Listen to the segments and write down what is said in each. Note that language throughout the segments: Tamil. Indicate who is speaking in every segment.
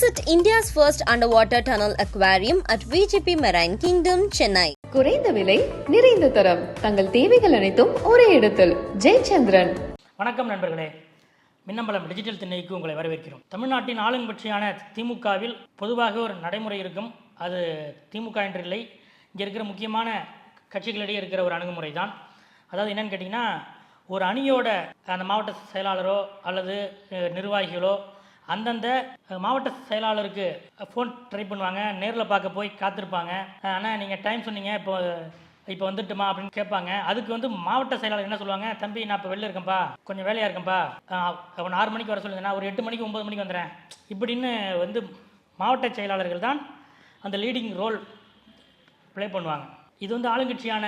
Speaker 1: Visit India's first underwater tunnel aquarium at VGP Marine Kingdom, Chennai.
Speaker 2: குறைந்த விலை நிறைந்த தரம். தங்கள் தேவைகள் அனைத்தும் ஒரே இடத்தில். ஜெயச்சந்திரன்.
Speaker 3: வணக்கம் நண்பர்களே. மின்னம்பலம் டிஜிட்டல் திண்ணைக்கு உங்களை வரவேற்கிறோம். தமிழ்நாட்டின் ஆளுங்கட்சியான திமுகவில் பொதுவாக ஒரு நடைமுறை இருக்கும். அது திமுக என்று இல்லை. இங்கே இருக்கிற முக்கியமான கட்சிகளிடையே இருக்கிற ஒரு அணுகுமுறை தான். அதாவது என்னன்னு கேட்டிங்கன்னா ஒரு அணியோட அந்த மாவட்ட செயலாளரோ அல்லது நிர்வாகிகளோ அந்தந்த மாவட்ட செயலாளருக்கு ஃபோன் ட்ரை பண்ணுவாங்க. நேரில் பார்க்க போய் காத்திருப்பாங்க. ஆனால் நீங்கள் டைம் சொன்னீங்க. இப்போ இப்போ வந்துட்டுமா அப்படின்னு கேட்பாங்க. அதுக்கு வந்து மாவட்ட செயலாளர் என்ன சொல்லுவாங்க? தம்பி நான் இப்போ வெளில இருக்கேன்ப்பா. கொஞ்சம் வேலையாக இருக்கேன்ப்பா. அவன் ஆறு மணிக்கு வர சொல்லுங்க நான் ஒரு எட்டு மணிக்கு ஒம்பது மணிக்கு வந்துடுறேன். இப்படின்னு வந்து மாவட்ட செயலாளர்கள் தான் அந்த லீடிங் ரோல் ப்ளே பண்ணுவாங்க. இது வந்து ஆளுங்கட்சியான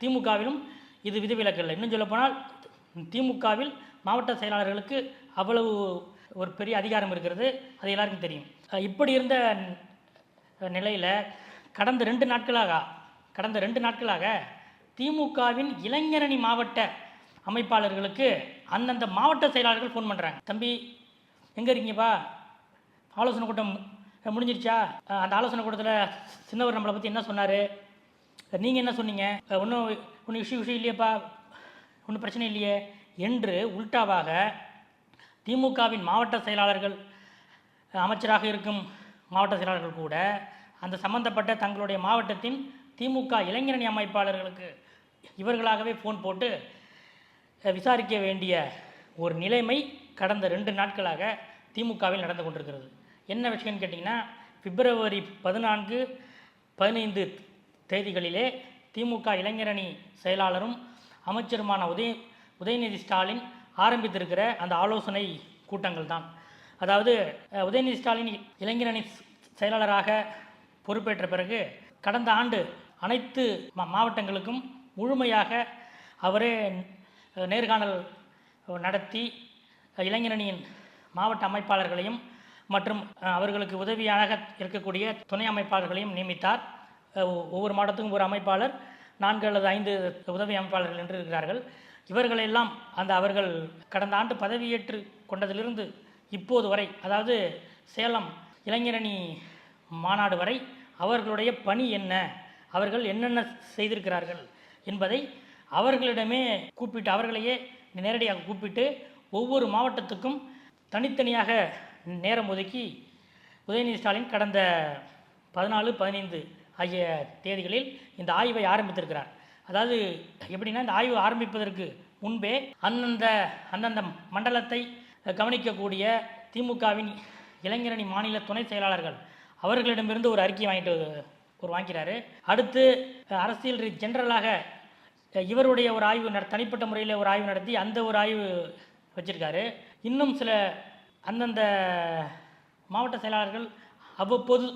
Speaker 3: திமுகவிலும் இது விதிவிலக்கு இல்லை. இன்னும் சொல்லப்போனால் திமுகவில் மாவட்ட செயலாளர்களுக்கு அவ்வளவு ஒரு பெரிய அதிகாரம் இருக்கிறது அது எல்லாருக்கும் தெரியும். இப்படி இருந்த நிலையில் கடந்த ரெண்டு நாட்களாக கடந்த ரெண்டு நாட்களாக திமுகவின் இளைஞரணி மாவட்ட அமைப்பாளர்களுக்கு அந்தந்த மாவட்ட செயலாளர்கள் ஃபோன் பண்ணுறாங்க தம்பி எங்கே இருக்கீங்கப்பா? ஆலோசனை கூட்டம் முடிஞ்சிருச்சா? அந்த ஆலோசனை கூட்டத்தில் சின்னவர் நம்மளை பற்றி என்ன சொன்னார்? நீங்கள் என்ன சொன்னீங்க? ஒன்றும் ஒன்றும் இஷ்யூ இஷ்யூ இல்லையேப்பா? ஒன்றும் பிரச்சனை இல்லையே? என்று உல்டாவாக திமுகவின் மாவட்ட செயலாளர்கள் அமைச்சராக இருக்கும் மாவட்ட செயலாளர்கள் கூட அந்த சம்பந்தப்பட்ட தங்களுடைய மாவட்டத்தின் திமுக இளைஞரணி அமைப்பாளர்களுக்கு இவர்களாகவே ஃபோன் போட்டு விசாரிக்க வேண்டிய ஒரு நிலைமை கடந்த ரெண்டு நாட்களாக திமுகவில் நடந்து கொண்டிருக்கிறது. என்ன விஷயம்னு கேட்டிங்கன்னா பிப்ரவரி பதினான்கு பதினைந்து தேதிகளிலே திமுக இளைஞரணி செயலாளரும் அமைச்சருமான உதய உதயநிதி ஸ்டாலின் ஆரம்பித்திருக்கிற அந்த ஆலோசனை கூட்டங்கள் தான். அதாவது உதயநிதி ஸ்டாலின் இளைஞரணி செயலாளராக பொறுப்பேற்ற பிறகு கடந்த ஆண்டு அனைத்து மா- மாவட்டங்களுக்கும் முழுமையாக அவரே நேர்காணல் நடத்தி இளைஞரணியின் மாவட்ட அமைப்பாளர்களையும் மற்றும் அவர்களுக்கு உதவியாக இருக்கக்கூடிய துணை அமைப்பாளர்களையும் நியமித்தார். ஒ- ஒவ்வொரு மாவட்டத்துக்கும் ஒரு அமைப்பாளர் நான்கு அல்லது ஐந்து உதவி அமைப்பாளர்கள் என்று இருக்கிறார்கள். இவர்களெல்லாம் அந்த அவர்கள் கடந்த ஆண்டு பதவியேற்று கொண்டதிலிருந்து இப்போது வரை அதாவது சேலம் இளைஞரணி மாநாடு வரை அவர்களுடைய பணி என்ன அவர்கள் என்னென்ன செய்திருக்கிறார்கள் என்பதை அவர்களிடமே கூப்பிட்டு அவர்களையே நேரடியாக கூப்பிட்டு ஒவ்வொரு மாவட்டத்துக்கும் தனித்தனியாக நேரம் ஒதுக்கி உதயநிதி ஸ்டாலின் கடந்த பதினாலு பதினைந்து ஆகிய தேதிகளில் இந்த ஆய்வை ஆரம்பித்திருக்கிறார். அதாவது எப்படின்னா இந்த ஆய்வு ஆரம்பிப்பதற்கு முன்பே அந்தந்த அந்தந்த மண்டலத்தை கவனிக்கக்கூடிய திமுகவின் இளைஞரணி மாநில துணை செயலாளர்கள் அவர்களிடமிருந்து ஒரு அறிக்கை வாங்கிட்டு ஒரு வாங்கிறாரு அடுத்து அரசியல் ஜென்ரலாக இவருடைய ஒரு ஆய்வு நட தனிப்பட்ட முறையில் ஒரு ஆய்வு நடத்தி அந்த ஒரு ஆய்வு வச்சிருக்காரு. இன்னும் சில அந்தந்த மாவட்ட செயலாளர்கள் அவ்வப்போது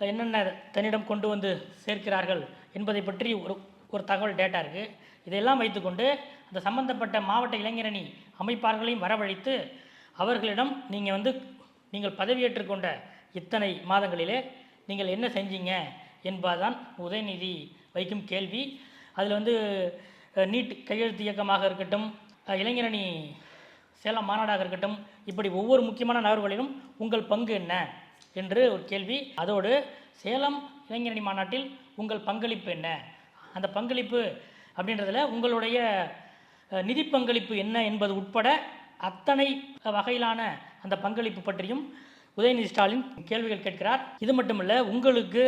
Speaker 3: என்னென்ன தன்னிடம் கொண்டு வந்து சேர்க்கிறார்கள் என்பதை பற்றி ஒரு ஒரு தகவல் டேட்டா இருக்குது இதையெல்லாம் வைத்துக்கொண்டு அந்த சம்பந்தப்பட்ட மாவட்ட இளைஞரணி அமைப்பாளர்களையும் வரவழைத்து அவர்களிடம் நீங்கள் வந்து நீங்கள் பதவியேற்றுக்கொண்ட இத்தனை மாதங்களிலே நீங்கள் என்ன செஞ்சீங்க என்பதுதான் உதயநிதி வைக்கும் கேள்வி. அதில் வந்து நீட் கையெழுத்து இயக்கமாக இருக்கட்டும் இளைஞரணி சேலம் மாநாடாக இருக்கட்டும் இப்படி ஒவ்வொரு முக்கியமான நகர்வுகளிலும் உங்கள் பங்கு என்ன என்று ஒரு கேள்வி. அதோடு சேலம் இளைஞரணி மாநாட்டில் உங்கள் பங்களிப்பு என்ன? அந்த பங்களிப்பு அப்படின்றதுல உங்களுடைய நிதி பங்களிப்பு என்ன என்பது உட்பட அத்தனை வகையிலான அந்த பங்களிப்பு பற்றியும் உதயநிதி ஸ்டாலின் கேள்விகள் கேட்கிறார். இது மட்டுமல்ல உங்களுக்கு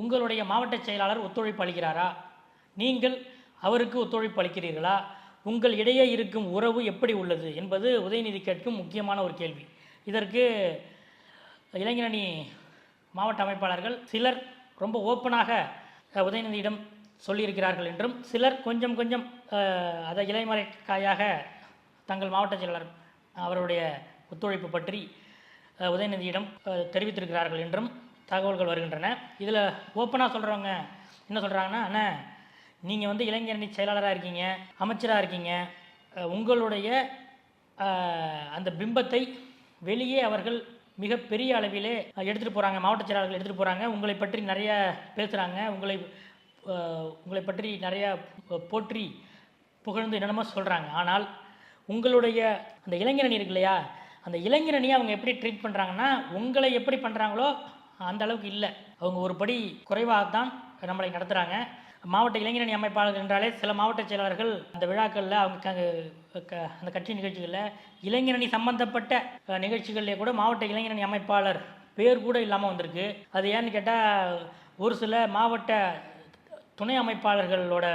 Speaker 3: உங்களுடைய மாவட்ட செயலாளர் ஒத்துழைப்பு அளிக்கிறாரா? நீங்கள் அவருக்கு ஒத்துழைப்பு அளிக்கிறீர்களா? உங்கள் இடையே இருக்கும் உறவு எப்படி உள்ளது என்பது உதயநிதி கேட்கும் முக்கியமான ஒரு கேள்வி. இதற்கு இளைஞரணி மாவட்ட அமைப்பாளர்கள் சிலர் ரொம்ப ஓப்பனாக உதயநிதியிடம் சொல்லியிருக்கிறார்கள் என்றும் சிலர் கொஞ்சம் கொஞ்சம் அதை இளைமறைக்காயாக தங்கள் மாவட்ட செயலாளர் அவருடைய ஒத்துழைப்பு பற்றி உதயநிதியிடம் தெரிவித்திருக்கிறார்கள் என்றும் தகவல்கள் வருகின்றன. இதில் ஓப்பனாக சொல்கிறவங்க என்ன சொல்கிறாங்கன்னா அண்ணா நீங்கள் வந்து இளைஞரணி செயலாளராக இருக்கீங்க அமைச்சராக இருக்கீங்க. உங்களுடைய அந்த பிம்பத்தை வெளியே அவர்கள் மிகப்பெரிய அளவிலே எடுத்துகிட்டு போகிறாங்க மாவட்ட செயலாளர்கள் எடுத்துகிட்டு போகிறாங்க உங்களை பற்றி நிறைய பேசுகிறாங்க உங்களை உங்களை பற்றி நிறையா போற்றி புகழ்ந்து என்னென்னமோ சொல்கிறாங்க ஆனால் உங்களுடைய அந்த இளைஞரணி இருக்கு இல்லையா? அந்த இளைஞரணியை அவங்க எப்படி ட்ரீட் பண்ணுறாங்கன்னா உங்களை எப்படி பண்ணுறாங்களோ அந்த அளவுக்கு இல்லை. அவங்க ஒரு படி குறைவாக தான் நம்மளை நடத்துகிறாங்க மாவட்ட இளைஞரணி அமைப்பாளர்கள் என்றாலே சில மாவட்ட செயலாளர்கள் அந்த விழாக்களில் அவங்க அந்த கட்சி நிகழ்ச்சிகளில் இளைஞரணி சம்பந்தப்பட்ட நிகழ்ச்சிகள்லேயே கூட மாவட்ட இளைஞரணி அமைப்பாளர் பேர் கூட இல்லாமல் வந்திருக்கு. அது ஏன்னு கேட்டால் ஒரு சில மாவட்ட துணை அமைப்பாளர்களோட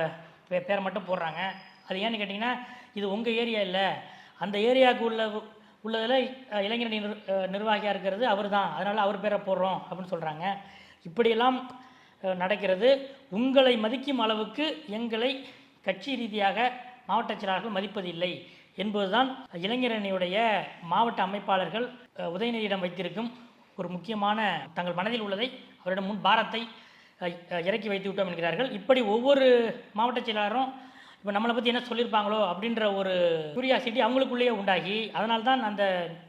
Speaker 3: பே பேரை மட்டும் போடுறாங்க. அது ஏன்னு கேட்டிங்கன்னா இது உங்கள் ஏரியா இல்லை. அந்த ஏரியாவுக்கு உள்ள உள்ளதில் இளைஞர் நிர் நிர்வாகியாக இருக்கிறது அவர் தான் அதனால் அவர் பேரை போடுறோம் அப்படின்னு சொல்கிறாங்க இப்படியெல்லாம் நடக்கிறது. உங்களை மதிக்கும் அளவுக்கு எங்களை கட்சி ரீதியாக மாவட்ட செயலாளர்கள் மதிப்பதில்லை என்பதுதான் இளைஞரணியுடைய மாவட்ட அமைப்பாளர்கள் உதயநிதியிடம் வைத்திருக்கும் ஒரு முக்கியமான தங்கள் மனதில் உள்ளதை அவரிடம் முன் பாரத்தை இறக்கி வைத்து விட்டோம் என்கிறார்கள். இப்படி ஒவ்வொரு மாவட்ட செயலாளரும் இப்போ நம்மளை பற்றி என்ன சொல்லியிருப்பாங்களோ அப்படின்ற ஒரு கியூரியாசிட்டி அவங்களுக்குள்ளேயே உண்டாகி அதனால்தான் அந்த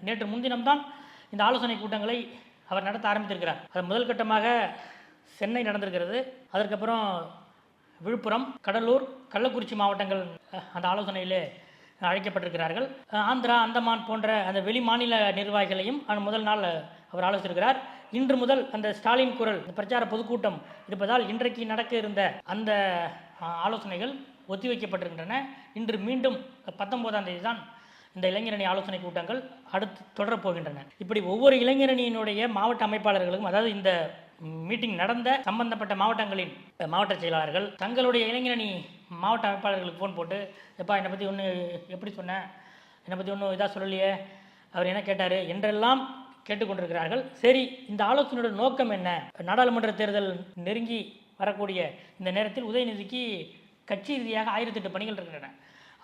Speaker 3: நேற்று முன்தினம்தான் இந்த ஆலோசனை கூட்டங்களை அவர் நடத்த ஆரம்பித்திருக்கிறார். அது முதல் கட்டமாக சென்னை நடந்திருக்கிறது. அதற்கப்புறம் விழுப்புரம் கடலூர் கள்ளக்குறிச்சி மாவட்டங்கள் அந்த ஆலோசனையிலே அழைக்கப்பட்டிருக்கிறார்கள். ஆந்திரா அந்தமான் போன்ற அந்த வெளி மாநில நிர்வாகிகளையும் முதல் நாள் அவர் ஆலோசித்திருக்கிறார். இன்று முதல் அந்த ஸ்டாலின் குரல் இந்த பிரச்சார பொதுக்கூட்டம் இருப்பதால் இன்றைக்கு நடக்க இருந்த அந்த ஆலோசனைகள் ஒத்திவைக்கப்பட்டிருக்கின்றன. இன்று மீண்டும் பத்தொன்பதாம் தேதி தான் இந்த இளைஞரணி ஆலோசனை கூட்டங்கள் அடுத்து தொடரப் போகின்றன. இப்படி ஒவ்வொரு இளைஞரணியினுடைய மாவட்ட அமைப்பாளர்களுக்கும் அதாவது இந்த மீட்டிங் நடந்த சம்பந்தப்பட்ட மாவட்டங்களின் மாவட்ட செயலாளர்கள் தங்களுடைய இளைஞரணி மாவட்ட அமைப்பாளர்களுக்கு ஃபோன் போட்டு எப்பா என்னை பற்றி ஒன்று எப்படி சொன்னேன் என்னை பற்றி ஒன்றும் இதாக சொல்லலையே. அவர் என்ன கேட்டார்? என்றெல்லாம் கேட்டுக்கொண்டிருக்கிறார்கள். சரி இந்த ஆலோசனையோட நோக்கம் என்ன? நாடாளுமன்ற தேர்தல் நெருங்கி வரக்கூடிய இந்த நேரத்தில் உதயநிதிக்கு கட்சி ரீதியாக ஆயிரத்தெட்டு பணிகள் இருக்கின்றன.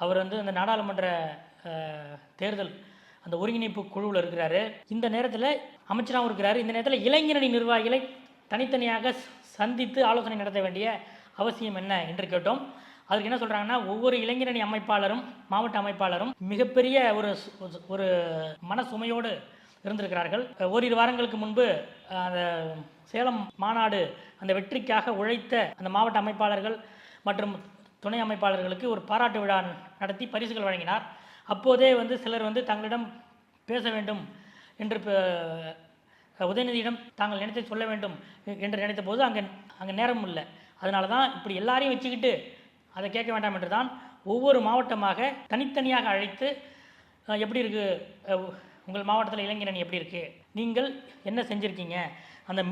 Speaker 3: அவர் வந்து அந்த நாடாளுமன்ற தேர்தல் அந்த ஒருங்கிணைப்பு குழுவில் இருக்கிறாரு. இந்த நேரத்தில் அமைச்சராகவும் இருக்கிறாரு. இந்த நேரத்தில் இளைஞரணி நிர்வாகிகளை தனித்தனியாக சந்தித்து ஆலோசனை நடத்த வேண்டிய அவசியம் என்ன என்று கேட்டோம். அதுக்கு என்ன சொல்கிறாங்கன்னா ஒவ்வொரு இளைஞரணி அமைப்பாளரும் மாவட்ட அமைப்பாளரும் மிகப்பெரிய ஒரு ஒரு மன சுமையோடு இருந்திருக்கிறார்கள். ஓரிரு வாரங்களுக்கு முன்பு அந்த சேலம் மாநாடு அந்த வெற்றிக்காக உழைத்த அந்த மாவட்ட அமைப்பாளர்கள் மற்றும் துணை அமைப்பாளர்களுக்கு ஒரு பாராட்டு விழா நடத்தி பரிசுகள் வழங்கினார். அப்போதே வந்து சிலர் வந்து தங்களிடம் பேச வேண்டும் என்று உதயநிதியிடம் தாங்கள் நினைத்து சொல்ல வேண்டும் என்று நினைத்த போது அங்கே அங்கே நேரம் இல்லை. அதனால தான் இப்படி எல்லாரையும் வச்சுக்கிட்டு அதை கேட்க வேண்டாம் என்று தான் ஒவ்வொரு மாவட்டமாக தனித்தனியாக அழைத்து எப்படி இருக்குது உங்கள் மாவட்டத்தில் இளைஞரணி எப்படி இருக்குது நீங்கள் என்ன செஞ்சுருக்கீங்க? அந்த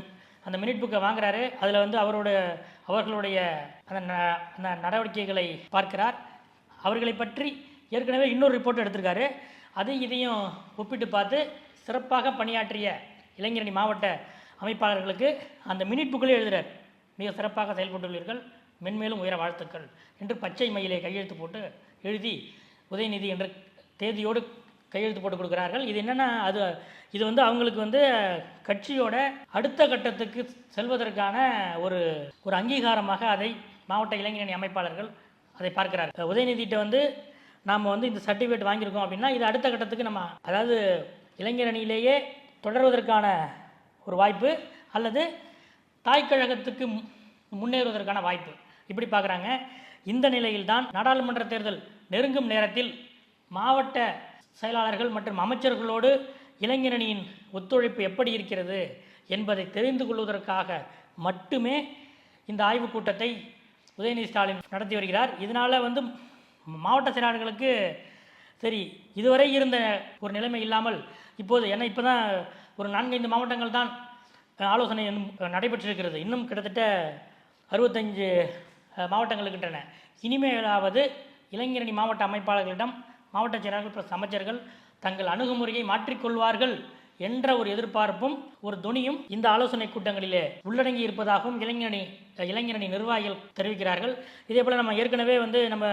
Speaker 3: அந்த மினிட் புக்கை வாங்குறாரு. அதில் வந்து அவரோட அவர்களுடைய அந்த ந- அந்த நடவடிக்கைகளை பார்க்கிறார். அவர்களை பற்றி ஏற்கனவே இன்னொரு ரிப்போர்ட் எடுத்திருக்காரு. அது இதையும் ஒப்பிட்டு பார்த்து சிறப்பாக பணியாற்றிய இளைஞரணி மாவட்ட அமைப்பாளர்களுக்கு அந்த மினிட் புக்கிலே எழுதுகிறார் மிக சிறப்பாக செயல்பட்டுள்ளீர்கள். மென்மேலும் உயர வாழ்த்துக்கள் என்று பச்சை மயிலை கையெழுத்து போட்டு எழுதி உதயநிதி என்ற தேதியோடு கையெழுத்து போட்டு கொடுக்குறார்கள். இது என்னென்னா அது இது வந்து அவங்களுக்கு வந்து கட்சியோட அடுத்த கட்டத்துக்கு செல்வதற்கான ஒரு ஒரு அங்கீகாரமாக அதை மாவட்ட இளைஞரணி அமைப்பாளர்கள் அதை பார்க்கிறார்கள். உதயநிதிட்ட வந்து நாம் வந்து இந்த சர்டிஃபிகேட் வாங்கியிருக்கோம் அப்படின்னா இது அடுத்த கட்டத்துக்கு நம்ம அதாவது இளைஞரணியிலேயே தொடர்வதற்கான ஒரு வாய்ப்பு அல்லது தாய்க்கழகத்துக்கு மு- முன்னேறுவதற்கான வாய்ப்பு. இப்படி பார்க்குறாங்க. இந்த நிலையில்தான் நாடாளுமன்ற தேர்தல் நெருங்கும் நேரத்தில் மாவட்ட செயலாளர்கள் மற்றும் அமைச்சர்களோடு இளைஞரணியின் ஒத்துழைப்பு எப்படி இருக்கிறது என்பதை தெரிந்து கொள்வதற்காக மட்டுமே இந்த ஆய்வுக் கூட்டத்தை உதயநிதி ஸ்டாலின் நடத்தி வருகிறார். இதனால் வந்து மாவட்ட செயலாளர்களுக்கு சரி இதுவரை இருந்த ஒரு நிலைமை இல்லாமல் இப்போது ஏன்னா இப்போ தான் ஒரு நான்கைந்து மாவட்டங்கள் தான் ஆலோசனை நடைபெற்றிருக்கிறது. இன்னும் கிட்டத்தட்ட அறுபத்தஞ்சு மாவட்டங்கள் இருக்கின்றன இனிமேலாவது இளைஞரணி மாவட்ட அமைப்பாளர்களிடம் மாவட்ட செயலாளர்கள் plus அமைச்சர்கள் தங்கள் அணுகுமுறையை மாற்றிக்கொள்வார்கள் என்ற ஒரு எதிர்பார்ப்பும் ஒரு துணியும் இந்த ஆலோசனை கூட்டங்களிலே உள்ளடங்கி இருப்பதாகவும் இளைஞரணி இளைஞரணி நிர்வாகிகள் தெரிவிக்கிறார்கள். இதே போல் நம்ம ஏற்கனவே வந்து நம்ம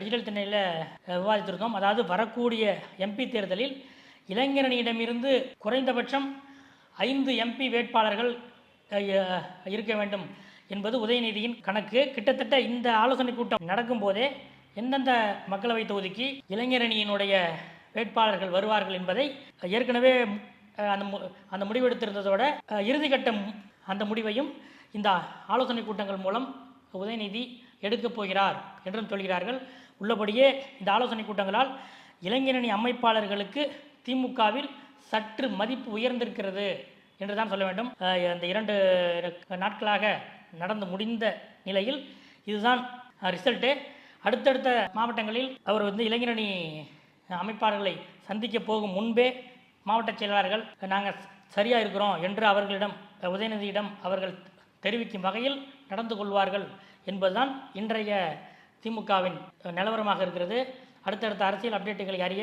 Speaker 3: டிஜிட்டல் திண்ணையில் விவாதித்திருக்கோம் விவாதித்திருந்தோம். அதாவது வரக்கூடிய எம்பி தேர்தலில் இளைஞரணியிடமிருந்து குறைந்தபட்சம் ஐந்து எம்பி வேட்பாளர்கள் இருக்க வேண்டும். என்பது உதயநிதியின் கணக்கு. கிட்டத்தட்ட இந்த ஆலோசனை கூட்டம் நடக்கும்போதே எந்தெந்த மக்களவை தொகுதிக்கு இளைஞரணியினுடைய வேட்பாளர்கள் வருவார்கள் என்பதை ஏற்கனவே அந்த மு- அந்த முடிவெடுத்திருந்ததோட இறுதிக்கட்டம் மு- அந்த முடிவையும் இந்த ஆலோசனை கூட்டங்கள் மூலம் உதயநிதி எடுக்கப் போகிறார் என்றும் சொல்கிறார்கள். உள்ளபடியே இந்த ஆலோசனை கூட்டங்களால் இளைஞரணி அமைப்பாளர்களுக்கு திமுகவில் சற்று மதிப்பு உயர்ந்திருக்கிறது என்று தான் சொல்ல வேண்டும். அந்த இரண்டு நாட்களாக நடந்து முடிந்த நிலையில் இதுதான் ரிசல்ட்டு அடுத்தடுத்த மாவட்டங்களில் அவர் வந்து இளைஞரணி அமைப்பாளர்களை சந்திக்க போகும் முன்பே மாவட்ட செயலாளர்கள் நாங்கள் சரியாக இருக்கிறோம் என்று அவர்களிடம் உதயநிதியிடம் அவர்கள் தெரிவிக்கும் வகையில் நடந்து கொள்வார்கள் என்பதுதான் இன்றைய திமுகவின் நிலவரமாக இருக்கிறது. அடுத்தடுத்த அரசியல் அப்டேட்டுகளை அறிய